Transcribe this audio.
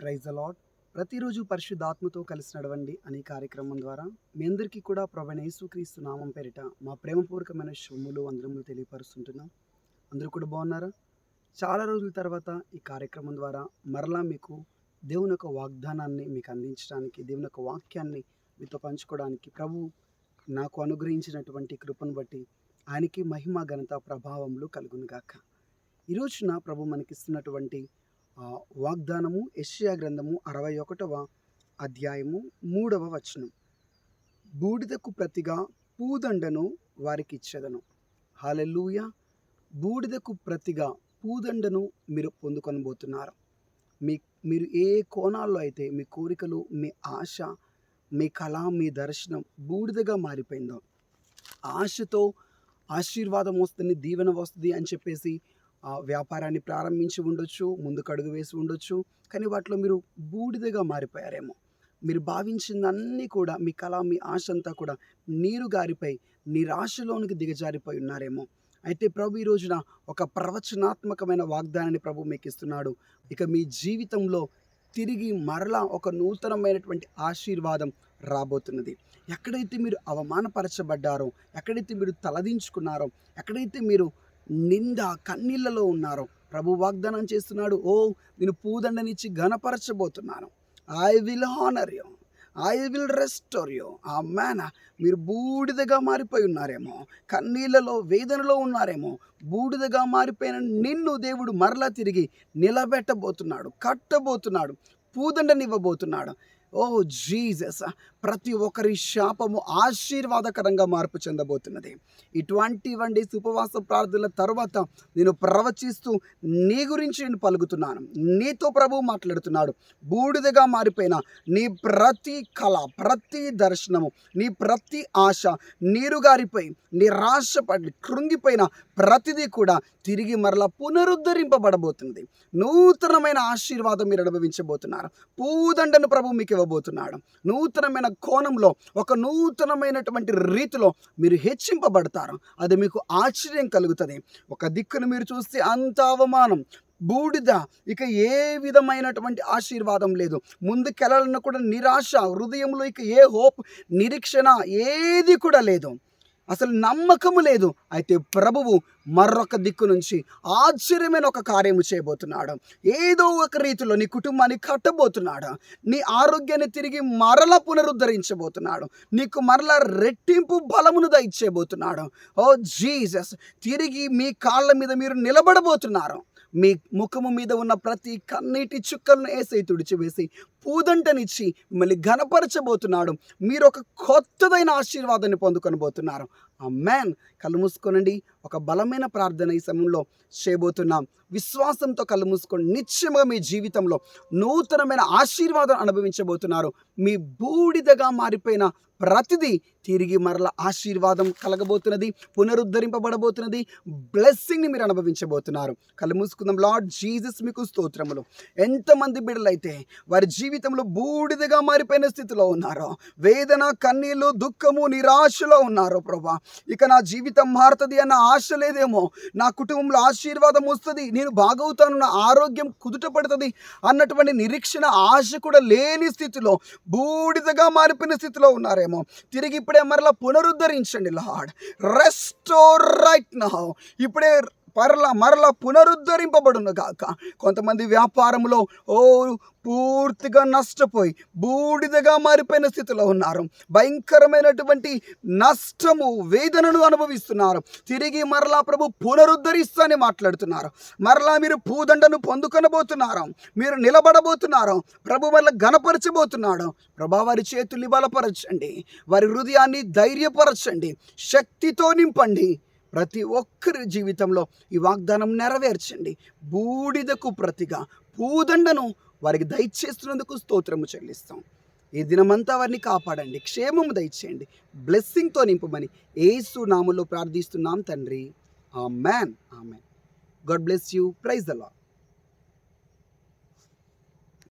Praise allot ప్రతిరోజు పరిశుద్ధాత్మతో కలిసి నడవండి అనే కార్యక్రమం ద్వారా మీ అందరికీ కూడా ప్రభు నామం పేరిట మా ప్రేమపూర్వకమైన శుభములు అందరములు తెలియపరుస్తుంటున్నాం. అందరూ కూడా బాగున్నారా? చాలా రోజుల తర్వాత ఈ కార్యక్రమం ద్వారా మరలా మీకు దేవుని యొక్క వాగ్దానాన్ని మీకు అందించడానికి దేవుని యొక్క వాక్యాన్ని మీతో పంచుకోవడానికి ప్రభు నాకు అనుగ్రహించినటువంటి కృపను బట్టి ఆయనకి మహిమ ఘనత ప్రభావములు కలుగునుగాక. ఈ ప్రభు మనకిస్తున్నటువంటి వాగ్దానము యెషయా గ్రంథము అరవై ఒకటవ అధ్యాయము మూడవ వచనం. బూడిదకు ప్రతిగా పూదండను వారికి ఇచ్చేదను హాలెల్లూయ! బూడిదకు ప్రతిగా పూదండను మీరు పొందుకొనబోతున్నారు. మీ మీరు ఏ కోణాల్లో అయితే మీ కోరికలు మీ ఆశ మీ కళ మీ దర్శనం బూడిదగా మారిపోయిందో ఆశతో ఆశీర్వాదం వస్తుంది దీవెన వస్తుంది అని చెప్పేసి వ్యాపారాన్ని ప్రారంభించి ఉండొచ్చు ముందుకు అడుగు వేసి ఉండొచ్చు కానీ వాటిలో మీరు బూడిదగా మారిపోయారేమో. మీరు భావించిందన్నీ కూడా మీ కళ మీ ఆశ అంతా కూడా నీరు గారిపై నిరాశలోనికి దిగజారిపోయి ఉన్నారేమో. అయితే ప్రభు ఈ రోజున ఒక ప్రవచనాత్మకమైన వాగ్దానాన్ని ప్రభు మీకు ఇస్తున్నాడు. ఇక మీ జీవితంలో తిరిగి మరలా ఒక నూతనమైనటువంటి ఆశీర్వాదం రాబోతున్నది. ఎక్కడైతే మీరు అవమానపరచబడ్డారో ఎక్కడైతే మీరు తలదించుకున్నారో ఎక్కడైతే మీరు నింద కన్నీళ్ళలో ఉన్నారు. ప్రభు వాగ్దానం చేస్తున్నాడు ఓ నేను పూదండనిచ్చి ఘనపరచబోతున్నాను. I will honour you I will restore you amen మీరు బూడిదగా మారిపోయి ఉన్నారేమో కన్నీళ్ళలో వేదనలో ఉన్నారేమో బూడిదగా మారిపోయిన నిన్ను దేవుడు మరలా తిరిగి నిలబెట్టబోతున్నాడు కట్టబోతున్నాడు పూదండనివ్వబోతున్నాడు. ఓ జీజస్ ప్రతి ఒక్కరి శాపము ఆశీర్వాదకరంగా మార్పు చెందబోతున్నది. ఇటువంటి వంటి ఉపవాస ప్రార్థనల తర్వాత నేను ప్రవచిస్తూ నీ గురించి నేను పలుకుతున్నాను. నీతో ప్రభు మాట్లాడుతున్నాడు. బూడిదగా మారిపోయిన నీ ప్రతి కళ ప్రతి దర్శనము నీ ప్రతి ఆశ నీరుగారిపోయి నిరాశపడి కృంగిపోయిన ప్రతిదీ కూడా తిరిగి మరలా పునరుద్ధరింపబడబోతుంది నూతనమైన ఆశీర్వాదం మీరు అనుభవించబోతున్నారు. పూదండను ప్రభు మీకు ఇవ్వబోతున్నాడు నూతనమైన కోణంలో ఒక నూతనమైనటువంటి రీతిలో మీరు హెచ్చింపబడతారు. అది మీకు ఆశ్చర్యం కలుగుతుంది. ఒక దిక్కును మీరు చూస్తే అంత అవమానం బూడిద ఇక ఏ విధమైనటువంటి ఆశీర్వాదం లేదు. ముందుకెళ్ళాలన్న కూడా నిరాశ హృదయంలో ఇక ఏ హోప్ నిరీక్షణ ఏది కూడా లేదు. అసలు నమ్మకము లేదు. అయితే ప్రభువు మరొక దిక్కు నుంచి ఆశ్చర్యమైన ఒక కార్యము చేయబోతున్నాడు. ఏదో ఒక రీతిలో నీ కుటుంబాన్ని కట్టబోతున్నాడు. నీ ఆరోగ్యాన్ని తిరిగి మరల పునరుద్ధరించబోతున్నాడు. నీకు మరల రెట్టింపు బలమును దయచేయబోతున్నాడు. ఓ జీసస్ తిరిగి మీ కాళ్ళ మీద మీరు నిలబడబోతున్నారు. మీ ముఖము మీద ఉన్న ప్రతి కన్నీటి చుక్కలను వేసి తుడిచివేసి పూదంటనిచ్చి మిమ్మల్ని ఘనపరచబోతున్నాడు. మీరు ఒక కొత్తదైన ఆశీర్వాదాన్ని పొందుకొనబోతున్నారు. ఆ మ్యాన్ కళ్ళు మూసుకోనండి. ఒక బలమైన ప్రార్థన ఈ సమయంలో చేయబోతున్నాం. విశ్వాసంతో కళ్ళు మూసుకొని నిత్యముగా మీ జీవితంలో నూతనమైన ఆశీర్వాదం అనుభవించబోతున్నారు. మీ బూడిదగా మారిపోయిన ప్రతిదీ తిరిగి మరల ఆశీర్వాదం కలగబోతున్నది పునరుద్ధరింపబడబోతున్నది బ్లెస్సింగ్ని మీరు అనుభవించబోతున్నారు. కళ్ళు మూసుకుందాం. లార్డ్ జీసస్ మీకు స్తోత్రములు. ఎంతమంది బిడ్డలైతే వారి జీవితంలో బూడిదగా మారిపోయిన స్థితిలో ఉన్నారో వేదన కన్నీళ్ళు దుఃఖము నిరాశలో ఉన్నారో ప్రభా. ఇక నా జీవితం మారుతుంది అన్న ఆశ లేదేమో. నా కుటుంబంలో ఆశీర్వాదం వస్తుంది. నేను బాగవుతాను నా ఆరోగ్యం కుదుట పడుతుంది అన్నటువంటి నిరీక్షణ ఆశ కూడా లేని స్థితిలో బూడిదగా మారిపోయిన స్థితిలో ఉన్నారేమో. తిరిగి ఇప్పుడే మరలా పునరుద్ధరించండి లార్డ్. రెస్టోర్ రైట్ నౌ ఇప్పుడే పరల మరల పునరుద్ధరింపబడును గాక. కొంతమంది వ్యాపారంలో ఓ పూర్తిగా నష్టపోయి బూడిదగా మారిపోయిన స్థితిలో ఉన్నారు. భయంకరమైనటువంటి నష్టము వేదనను అనుభవిస్తున్నారు. తిరిగి మరలా ప్రభు పునరుద్ధరిస్తానని మాట్లాడుతున్నారు. మరలా మీరు పూదండను పొందుకొనబోతున్నారు. మీరు నిలబడబోతున్నారు. ప్రభు వల్ల గణపరచబోతున్నాడు ప్రభా వారి చేతులు బలపరచండి. వారి హృదయాన్ని ధైర్యపరచండి. శక్తితో నింపండి. ప్రతి ఒక్కరి జీవితంలో ఈ వాగ్దానం నెరవేర్చండి. బూడిదకు ప్రతిగా పూదండను వారికి దయచేస్తున్నందుకు స్తోత్రము చెల్లిస్తాం. ఈ దినమంతా వారిని కాపాడండి క్షేమము దయచేయండి బ్లెస్సింగ్తో నింపమని ఏసు నామంలో ప్రార్థిస్తున్నాం తండ్రి. Amen amen God bless you. Praise the Lord